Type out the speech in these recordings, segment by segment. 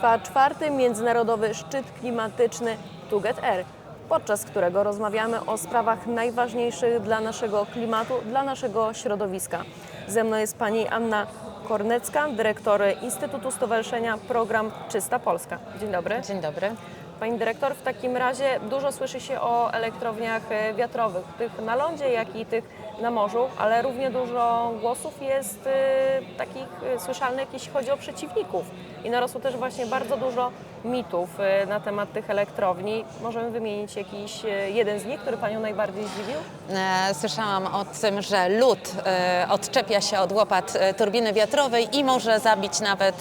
trwa czwarty międzynarodowy szczyt klimatyczny Tuget Air, podczas którego rozmawiamy o sprawach najważniejszych dla naszego klimatu, dla naszego środowiska. Ze mną jest pani Anna Kornecka, dyrektor Instytutu Stowarzyszenia Program Czysta Polska. Dzień dobry. Dzień dobry. Pani dyrektor, w takim razie dużo słyszy się o elektrowniach wiatrowych, tych na lądzie, jak i tych na morzu, ale równie dużo głosów jest e, takich e, słyszalnych, jeśli chodzi o przeciwników. I narosło też właśnie bardzo dużo mitów e, na temat tych elektrowni. Możemy wymienić jakiś jeden z nich, który Panią najbardziej zdziwił? E, Słyszałam o tym, że lód e, odczepia się od łopat e, turbiny wiatrowej i może zabić nawet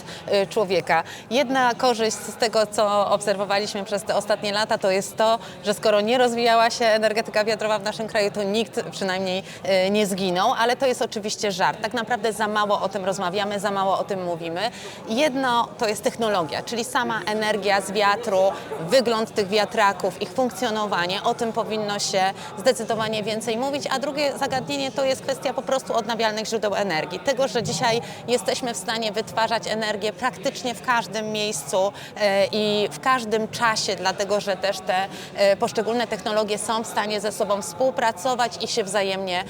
człowieka. Jedna korzyść z tego, co obserwowaliśmy przez te ostatnie lata, to jest to, że skoro nie rozwijała się energetyka wiatrowa w naszym kraju, to nikt przynajmniej nie zginął, ale to jest oczywiście żart. Tak naprawdę za mało o tym rozmawiamy, za mało o tym mówimy. Jedno to jest technologia, czyli sama energia z wiatru, wygląd tych wiatraków, ich funkcjonowanie. O tym powinno się zdecydowanie więcej mówić. A drugie zagadnienie to jest kwestia po prostu odnawialnych źródeł energii. Tego, że dzisiaj jesteśmy w stanie wytwarzać energię praktycznie w każdym miejscu e, i w każdym czasie, dlatego że też te e, poszczególne technologie są w stanie ze sobą współpracować i się wzajemnie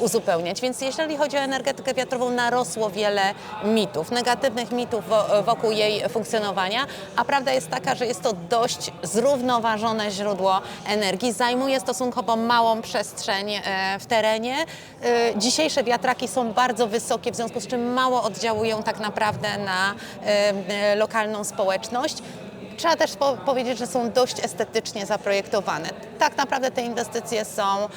uzupełniać. Więc jeżeli chodzi o energetykę wiatrową, narosło wiele mitów, negatywnych mitów wo- wokół jej funkcjonowania, a prawda jest taka, że jest to dość zrównoważone źródło energii, zajmuje stosunkowo małą przestrzeń e, w terenie. E, Dzisiejsze wiatraki są bardzo wysokie, w związku z czym mało oddziałują tak naprawdę na e, e, lokalną społeczność. Trzeba też po powiedzieć, że są dość estetycznie zaprojektowane. Tak naprawdę te inwestycje są em,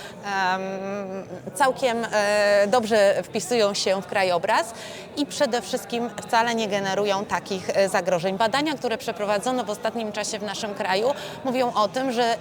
całkiem e, dobrze wpisują się w krajobraz i przede wszystkim wcale nie generują takich e, zagrożeń. Badania, które przeprowadzono w ostatnim czasie w naszym kraju, mówią o tym, że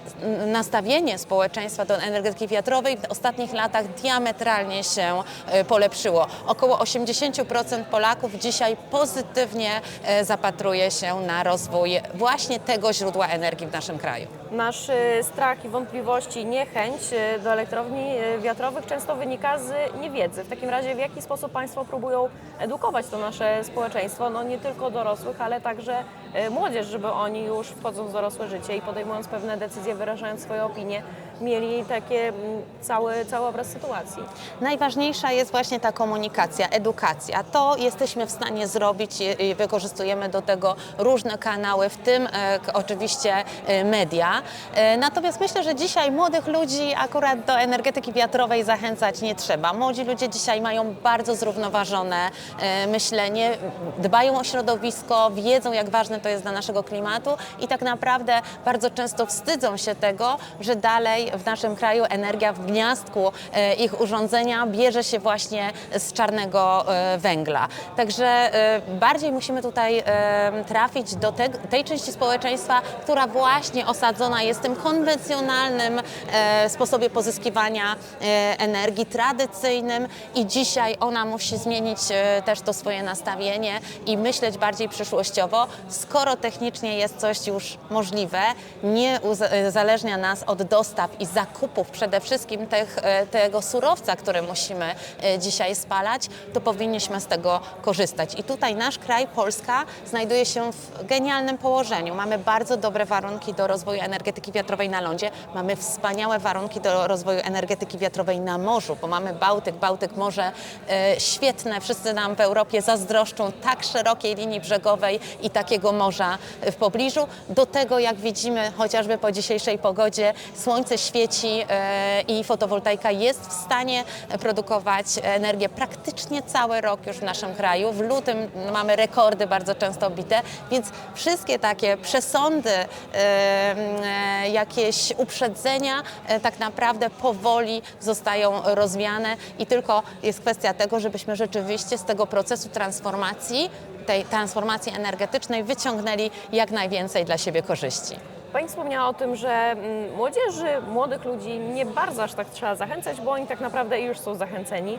nastawienie społeczeństwa do energetyki wiatrowej w ostatnich latach diametralnie się e, polepszyło. Około 80% Polaków dzisiaj pozytywnie zapatruje się na rozwój właśnie tego źródła energii w naszym kraju. Nasz e, strach i wątpliwości, niechęć e, do elektrowni e, wiatrowych często wynika z niewiedzy. W takim razie w jaki sposób Państwo próbują edukować to nasze społeczeństwo, no nie tylko dorosłych, ale także młodzież, żeby oni już wchodząc w dorosłe życie i podejmując pewne decyzje, wyrażając swoje opinie, mieli takie cały, cały obraz sytuacji. Najważniejsza jest właśnie ta komunikacja, edukacja. To jesteśmy w stanie zrobić wykorzystujemy do tego różne kanały, w tym e, k- oczywiście e, media. E, natomiast myślę, że dzisiaj młodych ludzi akurat do energetyki wiatrowej zachęcać nie trzeba. Młodzi ludzie dzisiaj mają bardzo zrównoważone e, myślenie, dbają o środowisko, wiedzą jak ważne to jest dla naszego klimatu i tak naprawdę bardzo często wstydzą się tego, że dalej w naszym kraju energia w gniazdku e, ich urządzenia bierze się właśnie z czarnego e, węgla. Także e, bardziej musimy tutaj e, trafić do te, tej części społeczeństwa, która właśnie osadzona jest w tym konwencjonalnym e, sposobie pozyskiwania e, energii tradycyjnym i dzisiaj ona musi zmienić e, też to swoje nastawienie i myśleć bardziej przyszłościowo, skoro technicznie jest coś już możliwe, nie uzależnia nas od dostaw i zakupów przede wszystkim tych, tego surowca, który musimy dzisiaj spalać, to powinniśmy z tego korzystać. I tutaj nasz kraj, Polska, znajduje się w genialnym położeniu. Mamy bardzo dobre warunki do rozwoju energetyki wiatrowej na lądzie, mamy wspaniałe warunki do rozwoju energetyki wiatrowej na morzu, bo mamy Bałtyk, Bałtyk morze e, świetne, wszyscy nam w Europie zazdroszczą tak szerokiej linii brzegowej i takiego morza w pobliżu. Do tego, jak widzimy chociażby po dzisiejszej pogodzie, słońce świeci e, i fotowoltaika jest w stanie produkować energię praktycznie cały rok już w naszym kraju. W lutym mamy rekordy bardzo często bite, więc wszystkie takie przesądy, e, e, jakieś uprzedzenia e, tak naprawdę powoli zostają rozwiane i tylko jest kwestia tego, żebyśmy rzeczywiście z tego procesu transformacji, tej transformacji energetycznej wyciągnęli jak najwięcej dla siebie korzyści. Pani wspomniała o tym, że mm, młodzieży, młodych ludzi nie bardzo aż tak trzeba zachęcać, bo oni tak naprawdę już są zachęceni,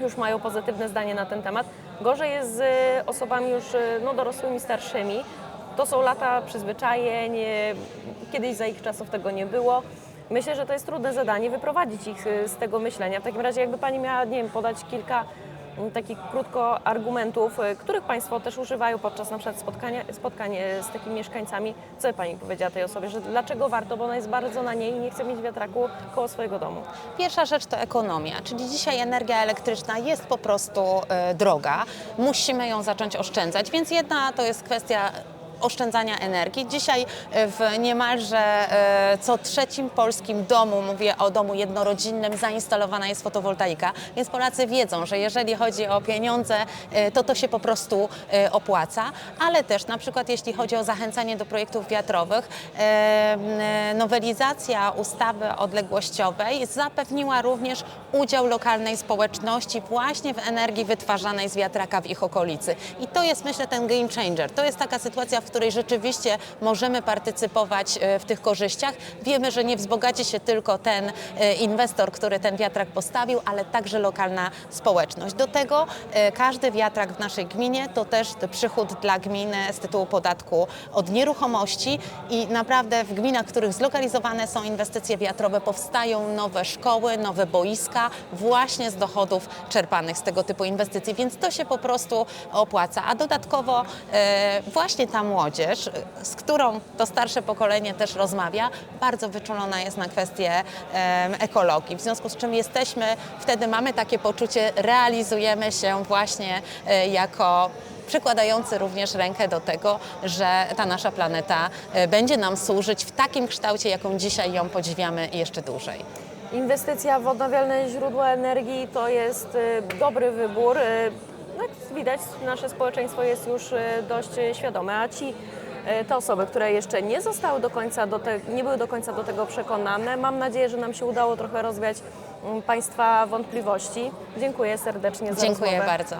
już mają pozytywne zdanie na ten temat. Gorzej jest z osobami już y, no, dorosłymi, starszymi. To są lata przyzwyczajeń, y, kiedyś za ich czasów tego nie było. Myślę, że to jest trudne zadanie wyprowadzić ich y, z tego myślenia. W takim razie jakby Pani miała, nie wiem, podać kilka m, takich krótko argumentów, y, których Państwo też używają podczas na przykład spotkania, z takimi mieszkańcami. Co Pani powiedziała tej osobie, że dlaczego warto, bo ona jest bardzo na niej i nie chce mieć wiatraku koło swojego domu? Pierwsza rzecz to ekonomia, czyli dzisiaj energia elektryczna jest po prostu e, droga. Musimy ją zacząć oszczędzać, więc jedna to jest kwestia oszczędzania energii. Dzisiaj e, w niemalże e, co trzecim polskim domu, mówię o domu jednorodzinnym, zainstalowana jest fotowoltaika, więc Polacy wiedzą, że jeżeli chodzi o pieniądze, e, to to się po prostu opłaca, ale też na przykład jeśli chodzi o zachęcanie do projektów wiatrowych, nowelizacja ustawy odległościowej zapewniła również udział lokalnej społeczności właśnie w energii wytwarzanej z wiatraka w ich okolicy. I to jest myślę ten game changer. To jest taka sytuacja, w której rzeczywiście możemy partycypować e, w tych korzyściach. Wiemy, że nie wzbogaci się tylko ten e, inwestor, który ten wiatrak postawił, ale także lokalna społeczność. Do tego e, każdy wiatrak w naszej gminie to też przychód dla gminy z tytułu podatku od nieruchomości i naprawdę w gminach, w których zlokalizowane są inwestycje wiatrowe, powstają nowe szkoły, nowe boiska właśnie z dochodów czerpanych z tego typu inwestycji, więc to się po prostu opłaca. A dodatkowo właśnie ta młodzież, e, z którą to starsze pokolenie też rozmawia, bardzo wyczulona jest na kwestie ekologii. W związku z czym jesteśmy, wtedy mamy takie poczucie, realizujemy się właśnie e, jako przykładający również rękę do tego, że ta nasza planeta e, będzie nam służyć w takim kształcie, jaką dzisiaj ją podziwiamy jeszcze dłużej. Inwestycja w odnawialne źródła energii to jest y, dobry wybór. Widać, nasze społeczeństwo jest już y, dość y, świadome, a ci y, te osoby, które jeszcze nie zostały do końca do te, nie były do końca do tego przekonane, mam nadzieję, że nam się udało trochę rozwiać mm, Państwa wątpliwości. Dziękuję serdecznie za Dziękuję rozmowę. bardzo.